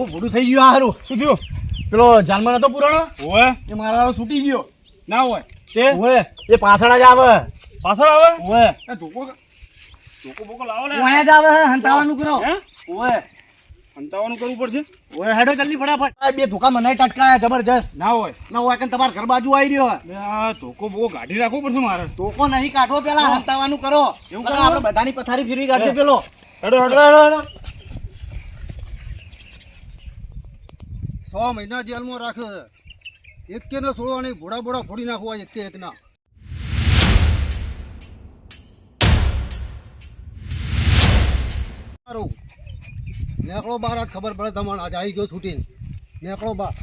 ભાઈ ભૂડું થઈ ગયું આ હારું. શું થયું? પેલો જાનમાં નતો પુરાણો? ઓવે. એ મારા છૂટી ગયો. ના હોય. તે? ઓય એ પાછળ જ આવે. પાછળ આવે? ઓય એ ધોકો ધોકો બોકો લાવો ને ઓય જ આવે હંતાવાનું કરો. હે? ઓય અંતાવાનું કરવું પડશે? ઓય હેડો જલ્દી ફટાફટ. આ બે ધોકા મને ટટકાયા જબરજસ્ત. ના હોય. ના હોય કે તમારા ઘર બાજુ આવી રહ્યો આ ધોકો બોકો કાઢી રાખવો પડશે મારે. ધોકો નહીં કાઢો પેલા હંતાવાનું કરો. એવું કરો. આપણે બધાની પથારી ફેરવી કાઢશે પેલો. હેડો હેડો, હેડો, સો મહિના જેલમાં રાખે એક કે છોડવાની ભોળા ભોળા ફોડી નાખવા એક એકના. નેકળો બાર આજ ખબર પડે તમારે આજે આવી ગયો છૂટીને નેકળો બાર.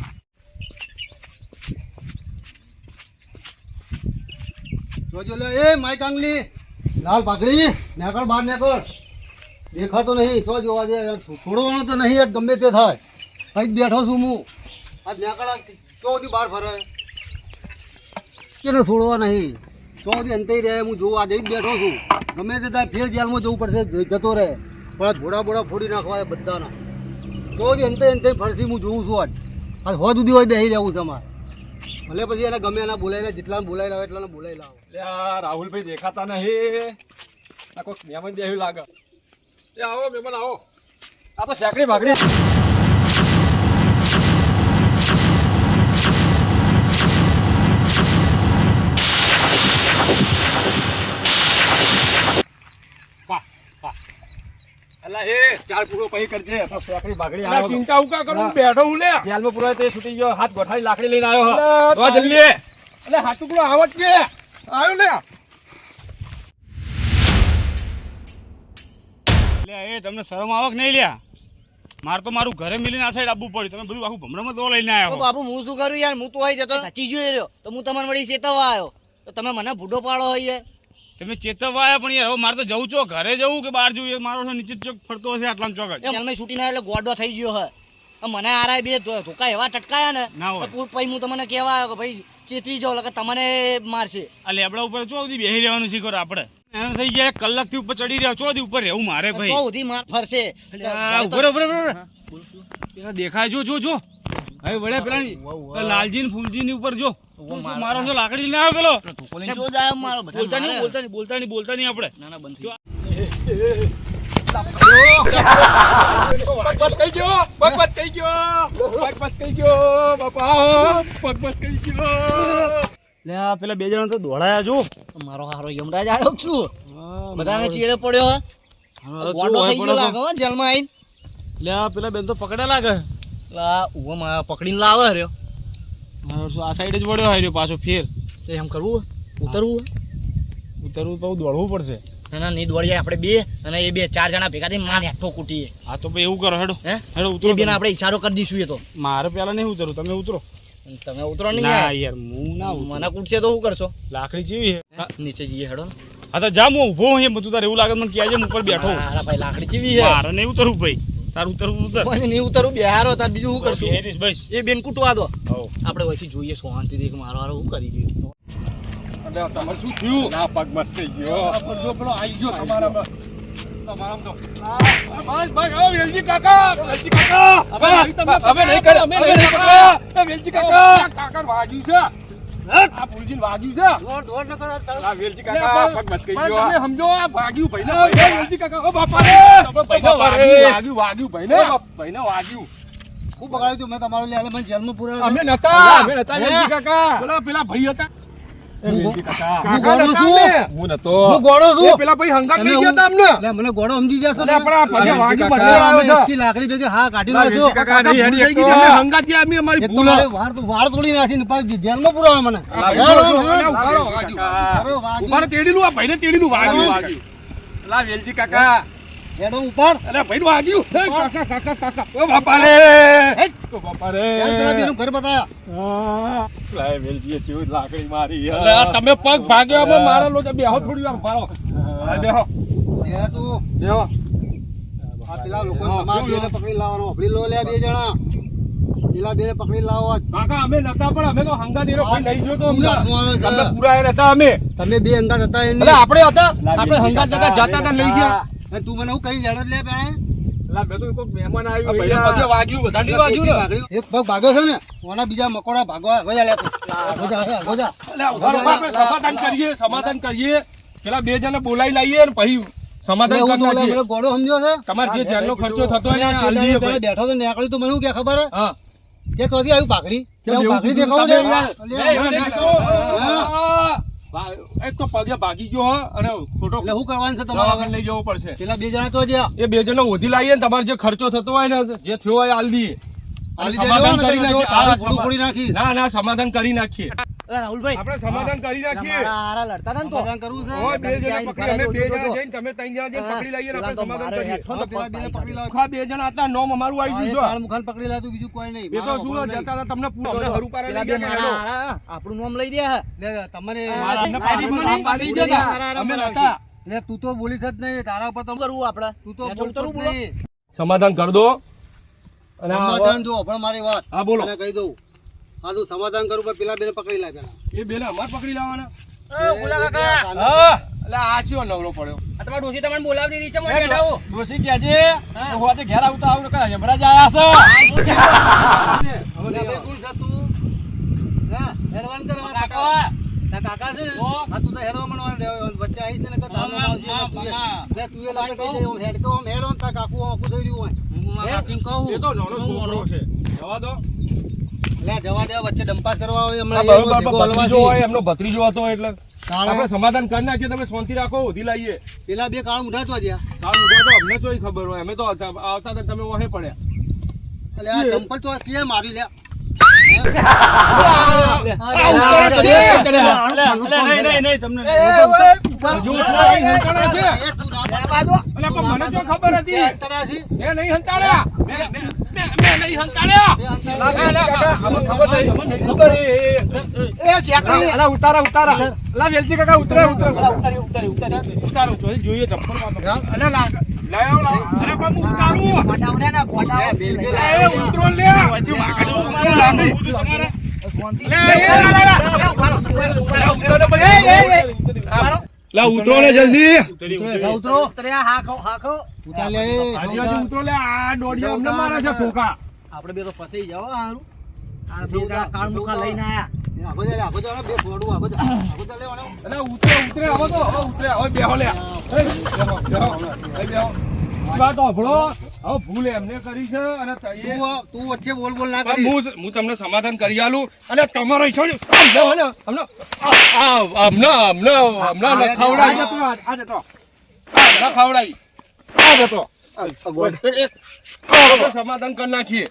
જોજો લે, એ માઈક આંગલી લાલ પાઘડી નેકળ બાર નેકળ. દેખાતો નહીં. તો જોવા દે. છોડવાનો તો નહીં, ગમે તે થાય. અહીં જ બેઠો છું હું. આ નેકળ આજ ચોથી બહાર ફરે. કેને છોડવા નહીં. ચોથી અંતે રહે હું જોવા આજે જ બેઠો છું. ગમે તે ત્યાં ફેર જેલમાં જવું પડશે જતો રહે. પણ ઘોડા બોડા ફોડી નાખવા બધાના. ચોથી અંતે અંતે ફરસી હું જોઉં છું આજ. આજ હો સુધી હોય બેસી રહેવું છે અમારે. ભલે પછી એને ગમે એના બોલાવી લે જેટલા બોલાવી લાવે એટલાને બોલાવી લાવો. યાર આ રાહુલભાઈ દેખાતા નહીં. આ કોઈ મહેમાન જેવું લાગે. એ આવો મહેમાન આવો. આ તો સેકડી ભાગડી. ચિંતા ઉકા કરું? બેઠો હું લે. જેલમાં પૂરો તે છૂટી ગયો. હાથ ગોઠાડી લાકડી લઈને આવ્યો. તો જલ્દી એટલે હાટુકડો આવત કે. આવ્યો લે. લે એ તમને શરમ આવક નહીં લ્યા. મારે તો મારું ઘરે મિલીને આ સાઈડ આવવું પડ્યું. તમે બધું આખું ભમરામાં દો લઈને તો આવ્યા બાપુ હું શું કરું યાર? હું તો આવી જતો સાચી જોઈ રહ્યો. તો હું તમને વળી ચેતવવા આવ્યો. તો તમે મને ભૂડો પાડો હોય તમે ચેતવવા આવ્યા પણ યાર હવે મારે તો જવું છો. ઘરે જવું કે બહાર જવું મારો નીચે ચોક ફરતો હશે આટલા ચોક જ. એમ. છૂટીને એટલે ગોડો થઈ ગયો હે. મને આરાય બે ધોકા એવા ટટકાયા ને ના પછી હું તમને કેવા આવ્યો કે ભાઈ ચેતવી જાવ કે તમને મારશે. આ લેબડા ઉપર ચો સુધી બેસી રહેવાનું શીખો આપણે? એને થઈ ગયા કલાકથી ઉપર ચડી રહ્યા ચો ઉપર રહેવું મારે ભાઈ? સુધી માર ફરશે? બરોબર. પેલા દેખાય જો જો જો. હવે વડે પેલા પેલા લાલજી ને ફૂલજી ની ઉપર જો. મારો. છો લાકડી લઈને આવ્યો પેલો? ધોકો લઈને જો જાય મારો બધા બોલતા નહીં બોલતા નહીં બોલતા નહીં બોલતા નહીં આપણે. ના ના બંધ પેલા બે જણા તો દોડાયા જો. મારો હારો યમરાજ આવ્યો છું બધાને ચીડે પડ્યો થઈ ગયો લાગે જેલમાં આવીને. લે આ પેલા બેન તો પકડ્યા લાગે. લા ઉવો માં પકડીને લાવે રહ્યો. હા, આ સાઈડ જ વળ્યો હાર્યો પાછો ફેર. તો એમ કરવું ઉતરવું ઉતરવું તો દોડવું પડશે. ના ના નહીં દોડીએ આપણે બે અને એ બે ચાર જણા ભેગા થઈને માર હેઠો કૂટીએ. આ તો ભાઈ એવું કરો હેડો. હે? હેડો ઉતરો બેને આપણે ઈશારો કરી દઈશું એ તો. મારે પેલા નહીં ઉતરો તમે ઉતરો. તમે ઉતરો નહીં ના યાર. હું ના. મને કૂટશે તો શું કરશો? લાકડી જેવી છે. હે? નીચે જઈએ હેડો હા તો જા હું ઊભો હું બધું તારે એવું લાગે મને ક્યાં હું ઉપર બેઠો હું. ભાઈ લાકડી ચીવી હે મારે નહીં ઉતરવું ભાઈ. તારું ઉતરવું ઉતર. કોઈ નહીં ઉતરવું બેહારો તાર બીજું શું કરશું? બસ. એ બેન કૂટવા દો. આપણે પછી જોઈએ શાંતિથી કે મારો હારો શું કરી દઉં એટલે તમારે શું થયું? ના પગ મસ્ત ગયો. પણ જો પેલો આવી ગયો તમારામાં તમારામાં તો ભાઈ ભાઈ હવે વેલજી કાકા. વેલજી કાકા. અમે નહીં કરે અમે નહીં કરે. વેલજી કાકા કાકા વાગ્યું છે. આ પુલજીને વાગ્યું છે. દોડ દોડ ન કરો આ વેલજી કાકા પગ બસ ગયો તમે સમજો આ ભાગ્યું ભાઈને. વેલજી કાકા ઓ બાપા રે વાગ્યું વાગ્યું ભાઈને. ભાઈને વાગ્યું. ખૂબ બગાડ્યું મેં તમારું લે મને જેલમાં પૂરાયો અમે નતા. અમે નતા વેલજી કાકા. પેલા પેલા ભાઈ હતા. છું. એ પેલા ભાઈ ના, તોડી રહો, વાગ્યું. આ કાકા. હેડો, ઉપાડ. અલા, ભાઈનું વાગ્યું હે, કાકા કાકા કાકા ઓ બાપા રે. ઓ બાપા રે બેનું ઘર બતાયા. હા. લાય વેલજીએ ચીવ લાકડી મારી અરે આ તમે પગ ભાગ્યો અમે મારા લોકો બેહો થોડી વાર મારો બેહો. બે તું. બેહો. આ પેલા લોકો તમારા પકડી લાવવાનો. પકડી લો લે બે જણા. પેલા બેને પકડી લાવો કાકા અમે નતા પણ અમે તો હંગા એરો ભાઈ લઈ ગયો તો. અમે પુરાયા નતા અમે. તમે બે અંગાત હતા એની. અલે આપણે હતા. આપણે હંગાત જતા જતા લઈ ગયા. અને તું મને હું કઈ લડત લે પેણે? લા, મેં તો કોઈક મહેમાન આવ્યું ભાઈને પગે વાગ્યું બધા નહીં વાગ્યું ને એક પગ ભાગ્યો છે ને ઓના બીજા મકોડા ભાગવા ગયા લે. ગોજા ગોજા અલ્યા, ઊભા રહો, આપણે સમાધાન કરીએ સમાધાન કરીએ. પેલા બે જણા બોલાવી લાવીએ ને પછી સમાધાન એવું તો કરી ઓલા નાખીએ. પેલો ગોળો સમજ્યો છે? તમારે જે જેલનો ખર્ચો થતો. બેઠો તો નીકળ્યું તો મને શું કે ખબર? કે તો આવ્યું ભાખરી. કીધું દેખાવું એક તો પગે ભાગી ગયો અને ખોટો એટલે શું કરવાનું છે તમારે લઈ જવો પડશે. પેલા બે જણા તો એ બે જણો ઓધી લાવીએ ને તમારે જે ખર્ચો થતો હોય ને જે થયો હોય એ દઈએ. સમાધાન કરી નાખીએ. ના ના સમાધાન કરી નાખીએ. રાહુલભાઈ આપણે સમાધાન કરી નાખીએ. હારા લડતા હતા ને તો. સમાધાન કરવું છે. ઓય, બે જણા પકડી અમે બે જણા જઈને તમે ત્રણ જણા જઈને પકડી લઈએ આપણે સમાધાન કરીએ. હેઠો પેલા બેને પકડી લાવો. આખા બે જણા હતા નોમ અમારું આવી એ ગયું કાળ મુખાન પકડી લાતું બીજું કોઈ નહીં. એ તો શું જતા હતા તમને પૂછો અમને હરું લઈ ગયા મારા આપણું નામ લઈ રહ્યા લે, તમને અમને પાડી મને મને પાડી જતા. હારા હારા અમે બનાવશે. લે, તું તો બોલી જ નહીં તારા પર તો કરવું આપણે? તું તો બોલતો. નહીં. સમાધાન કરી દો. સમાધાન જો પણ મારી વાત. હા, બોલો. કહી દઉં. હા તું સમાધાન કરું પણ પેલા બેને પકડી લા પેલા એ બેને અમારે પકડી લાવવાના એ હા એટલે આ ચિયો નવરો પડ્યો તમારા ડોશી તમને બોલાવી દીધી છે મને બેઠા હો. ડોસી કહેજે હોતે ઘેર આવતા આવું કરા યમરાજ આયા લે, ભાઈ, કોણ છે તું? હા, હેડવાન કરવા અમારા કાકા. કાકા. છે ને? તું તો હેડવા ને હા, હા, એટલે તું એ- કાકા. લે, તું એ લપેટ થઈ જાય. હેડકો, ઓમ હેડો ને કાકુ આખું થઈ રહ્યું હોય. હું. એ તો નાનો છોકરો છે જવા દો જવા દે, વચ્ચે ડંપાસ કરવા આવે હમણાં બરોબર એ ભેગો હલવાથી. ભત્રીજો હોય એમનો ભત્રીજો હતો એટલે. આપણે સમાધાન કરી નાખીએ તમે શાંતિ રાખો ઉધી લાવીએ પેલા બે કાળ ઉઠા તો જ્યાં. કાલ મુઠા તો અમને ચોય ખબર હોય અમે તો આવતા હતા તમે ઓહે પડ્યા. આ ચંપલ તો કે મારી લે? એ ખબર. હતી. તને નહીં હંતાડ્યા. ઉતારા ઉતારા અલા વેલજી કાકા ઉતરે ઉતરે ઉતારી, ઉતારી, ઉતારી. ઉતારો જોઈએ ચપ્પલ? અલે ઉતારું. લા, ઉતરો ને જલ્દી. ઉતરો, ઉતરો. ઉતાર. લે, આજી ઉતરો લે આ દોડિયા અમને મારે છે ઠોકા. આપણે બે તો ફસાઈ જાવ હારું. આ બે કાળ મુખા લઈને આયા. આગો જા, આગો જા, બે ફોડું. આગો જા, લેવાનો. અલે ઉતરે ઉતરે આવો તો. ઉતરે હવે બેહો લે. એ, બેહો બેહો. વાત હોભળો હવે ભૂલ એમને કરી છે અને તું વચ્ચે બોલ બોલ ના કરી. હું હું તમને સમાધાન કરી આલું અને તમારો ઈચ્છો આ- આ જતો સમાધાન કરી નાખીએ.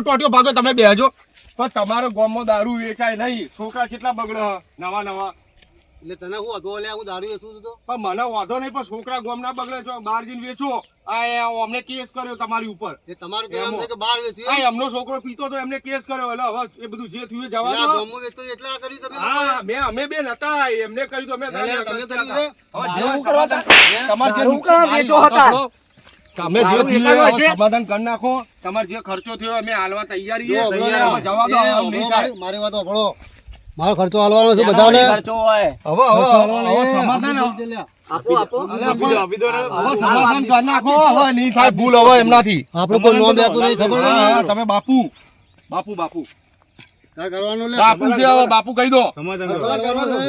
ટોટિયો ભાગો તમે બેહજો. પણ તમારો ગામમાં દારૂ વેચાય નહીં. છોકરા કેટલા બગડે નવા નવા. એટલે તને શું વાંધો લે? હું દારૂ વેચું છું તો? પણ મને વાંધો નહીં પણ છોકરા ગામના બગડે છો. બહાર જઈને વેચો. આ એ અમને કેસ કર્યો તમારી ઉપર. એ તમારું કહેવાનું છે કે બહાર વેચ્યું? એમનો છોકરો પીતો તો એમને કેસ કર્યો. એટલે હવે એ બધું જે થયું જવા દો. ગોમ વેચતો એટલા કર્યું તમે હા મે અમે બે નતા એમને કર્યું તો અમે તમે કર્યું છે? હવે તમારે જે નુકસાન વેચો હતા. તમે જે થયું? સમાધાન કરી નાખો. તમારે જે ખર્ચો થયો અમે હાલવા તૈયારી જવા દો. મારી વાત સાંભળો. મારો ખર્ચો હાલવાનો છે બધાને. ખર્ચો હોય. હવે હવે સમાધાન આપી. આપો આપો. આપી દો હવે સમાધાન કરી નાખો હવે નહીં થાય ભૂલ હવે એમનાથી. આપણે કોઈ નોમ લેતું નહીં ખબર છે હા, તમે બાપુ. બાપુ બાપુ. તારે કરવાનું લે બાપુ છે હવે બાપુ કહી દો. સમાધાન ખર્ચો કરો છે.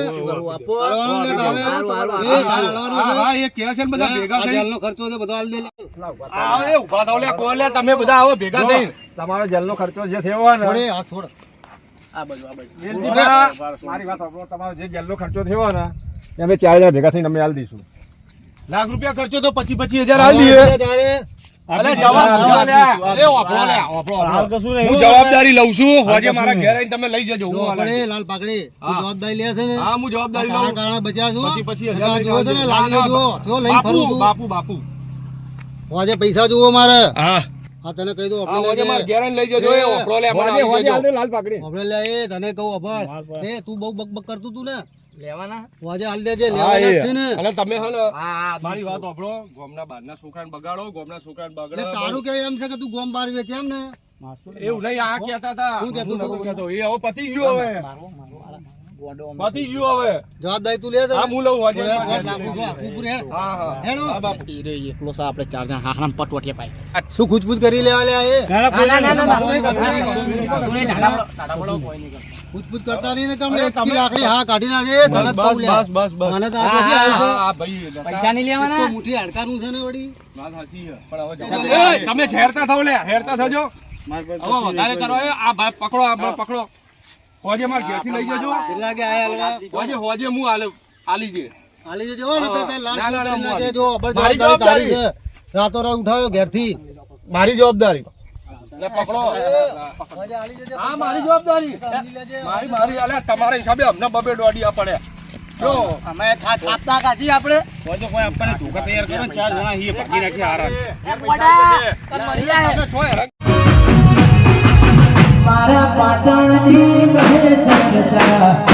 આપો હાલવાનો લે તારે. હારું, હારું, એ, તારે છે. હા એ કહે છે બધા ભેગા થઈ. જેલનો ખર્ચો છે બધો હાલ દે લે. ઊભા થાવ લે કોણ તમે બધા આવો ભેગા થઈને તમારો જેલનો ખર્ચો જે થયો હોય ને. છોડે, આ. આ મારી વાત તમારો જે જેલનો ખર્ચો થયો ને અમે ચાર હજાર ભેગા થઈને અમે દઈશું. લાખ રૂપિયા ખર્ચો તો હજાર દઈએ. જવાબદારી લઉં છું. હોજે મારા ઘેર આવીને તમે લઈ જજો હું લાલ પાકડી. જવાબદારી લે છે ને. હા હું જવાબદારી લઉં. કારણે બચ્યા છું. પછી ને લાલ જો બાપુ ફરું બાપુ બાપુ. આજે પૈસા જુઓ મારે. હા. હા તને કહી દઉં આપણે હોજે મારા લઈ જજો એ વાપરો લે મને હોજે, આલી હોજે દેજો. હાલ લાલ પાકડી આપણે લે એ તને કહું અભર એ તું બહુ બકબક કરતું તું ને. લેવાના. આજે હાલ દેજે લેવાના છે ને. અને તમે હે હા હા મારી વાત સાંભળો ગોમના બહારના છોકરાને બગાડો ગોમના છોકરાને બગાડો તારું કે એમ છે કે તું ગોમ બાર વેચે એમ ને? એવું નહીં આ કહેતા હતા. હું કહેતો. એ હવે પતી ગયો હવે. પતી ગયું. હવે. જવાબદારી તું લે છે. હું લઉં આજે. હા હા હેડો. એકલો સા આપણે ચાર જણ હા હા પટવટીએ પાઈ. શું ખૂચપૂચ કરી લેવા લે એ? ખૂચપૂચ કરતા. નહીં ને તમને એકથી લાકડી હા કાઢી નાખે ધનત જ બસ બસ બસ. મને તો આ. ભાઈ પૈસા નહીં એક તો લેવાના મુઠ્ઠી હાડકાનું છે ને વડી વાત સાચી છે પણ હવે જવા- તમે હેરતા થાવ લે હેરતા થજો. હવે વધારે કરો આ ભાઈ પકડો આ પકડો. હોજે માર ઘેરથી લઈ જજો. કેટલા કે આયા હલવા? હોજે હોજે હું આલે આલી છે. આલી જજો હો ને તે લાલ જો. અબર મારી જવાબદારી. છે. રાતોરાત ઉઠાવ્યો ઘેરથી. મારી જવાબદારી. એટલે પકડો. હોજે હાલી જજો. હા મારી જવાબદારી. મારી મારી આલે તમારા હિસાબે અમને બબે દોડી પડે જો. અમે થા થાપતા કાઢી આપણે કોઈ કોઈ આપણને ધોકા તૈયાર કરો ચાર જણા હી ભાગી નાખી હારા મારા પાટણની મહે જગતા